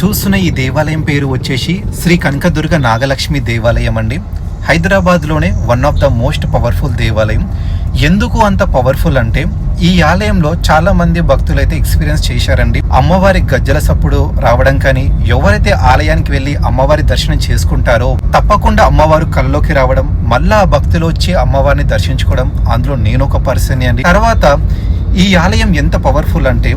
చూస్తున్న ఈ దేవాలయం పేరు వచ్చేసి శ్రీ కనకదుర్గ నాగలక్ష్మి దేవాలయం అండి. హైదరాబాద్లోనే one of the most powerful దేవాలయం. ఎందుకు అంత పవర్ఫుల్ అంటే ఈ ఆలయంలో చాలా మంది భక్తులు అయితే ఎక్స్పీరియన్స్ చేశారండి. అమ్మవారి గజ్జల సప్పుడు రావడం కానీ ఎవరైతే ఆలయానికి వెళ్ళి అమ్మవారి దర్శనం చేసుకుంటారో తప్పకుండా అమ్మవారు కళ్ళలోకి రావడం మళ్ళా ఆ భక్తులు వచ్చి అమ్మవారిని దర్శించుకోవడం అందులో నేను ఒక పర్సన్ అండి. తర్వాత ఈ ఆలయం ఎంత పవర్ఫుల్ అంటే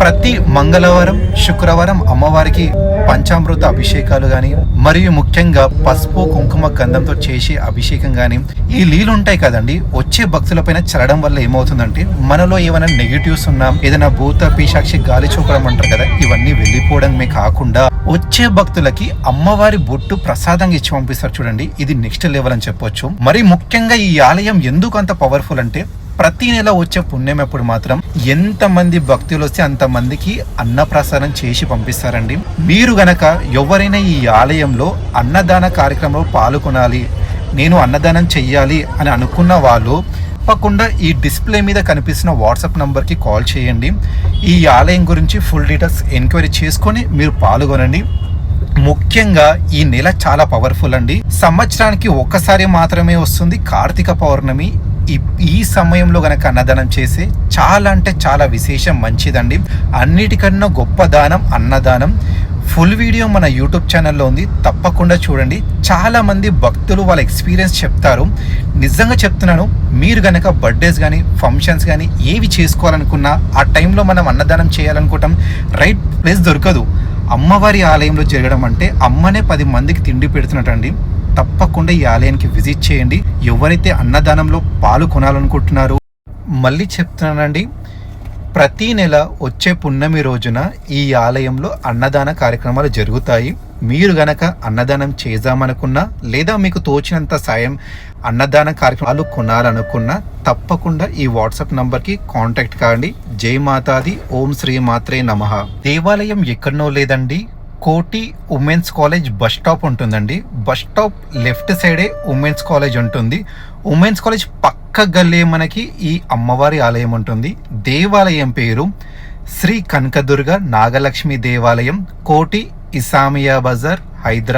ప్రతి మంగళవారం శుక్రవారం అమ్మవారికి పంచామృత అభిషేకాలు కానీ మరియు ముఖ్యంగా పసుపు కుంకుమ గంధంతో చేసే అభిషేకం కానీ ఈ నీళ్ళు ఉంటాయి కదండి. వచ్చే భక్తులపైన చల్లడం వల్ల ఏమవుతుందంటే మనలో ఏమైనా నెగిటివ్స్ ఉన్నా ఏదైనా భూత పీశాక్షి గాలి చూపడం అంటారు కదా ఇవన్నీ వెళ్ళిపోవడమే కాకుండా వచ్చే భక్తులకి అమ్మవారి బొట్టు ప్రసాదంగా ఇచ్చి పంపిస్తారు చూడండి. ఇది నెక్స్ట్ లెవెల్ అని చెప్పొచ్చు. మరి ముఖ్యంగా ఈ ఆలయం ఎందుకు అంత పవర్ఫుల్ అంటే ప్రతి నెల వచ్చే పుణ్యం ఎప్పుడు మాత్రం ఎంతమంది భక్తులు వస్తే అంతమందికి అన్నప్రసారం అన్నప్రసాదం చేసి పంపిస్తారండి. మీరు గనక ఎవరైనా ఈ ఆలయంలో అన్నదాన కార్యక్రమంలో పాల్గొనాలి నేను అన్నదానం చెయ్యాలి అని అనుకున్న వాళ్ళు తప్పకుండా ఈ డిస్ప్లే మీద కనిపిస్తున్న వాట్సాప్ నంబర్కి కాల్ చేయండి. ఈ ఆలయం గురించి ఫుల్ డీటెయిల్స్ ఎంక్వైరీ చేసుకొని మీరు పాల్గొనండి. ముఖ్యంగా ఈ నెల చాలా పవర్ఫుల్ అండి. సంవత్సరానికి ఒక్కసారి మాత్రమే వస్తుంది కార్తీక పౌర్ణమి. ఈ- ఈ సమయంలో కనుక అన్నదానం చేసే చాలా అంటే చాలా విశేషం మంచిదండి. అన్నిటికన్నా గొప్ప దానం అన్నదానం. ఫుల్ వీడియో మన యూట్యూబ్ ఛానల్లో ఉంది. తప్పకుండా చూడండి. చాలామంది భక్తులు వాళ్ళ ఎక్స్పీరియన్స్ చెప్తారు. నిజంగా చెప్తున్నాను మీరు గనక బర్త్డేస్ కానీ ఫంక్షన్స్ కానీ ఏవి చేసుకోవాలనుకున్నా ఆ టైంలో మనం అన్నదానం చేయాలనుకుంటాం రైట్ ప్లేస్ దొరకదు. అమ్మవారి ఆలయంలో జరగడం అంటే అమ్మనే పది మందికి తిండి పెడుతున్నట్టండి. తప్పకుండా ఈ ఆలయానికి విజిట్ చేయండి. ఎవరైతే అన్నదానంలో పాలు కొనాలనుకుంటున్నారో మళ్ళీ చెప్తున్నానండి. ప్రతి నెల వచ్చే పున్నమి రోజున ఈ ఆలయంలో అన్నదాన కార్యక్రమాలు జరుగుతాయి. మీరు గనక అన్నదానం చేద్దామనుకున్నా లేదా మీకు తోచినంత సాయం అన్నదాన కార్యక్రమాలు కొనాలనుకున్నా తప్పకుండా ఈ వాట్సాప్ నంబర్కి కాంటాక్ట్ కాండి. జై మాతాది. ఓం శ్రీ మాత్రే నమః. దేవాలయం ఎక్కడనో లేదండి. Koti women's college bus stop ఉంటుందండి. బస్ స్టాప్ లెఫ్ట్ సైడే ఉమెన్స్ కాలేజ్ ఉంటుంది. ఉమెన్స్ కాలేజ్ పక్క గల్లే మనకి ఈ అమ్మవారి ఆలయం ఉంటుంది. దేవాలయం పేరు శ్రీ కనకదుర్గ నాగలక్ష్మి దేవాలయం. కోటి ఇసామియా బజార్ హైదరాబాద్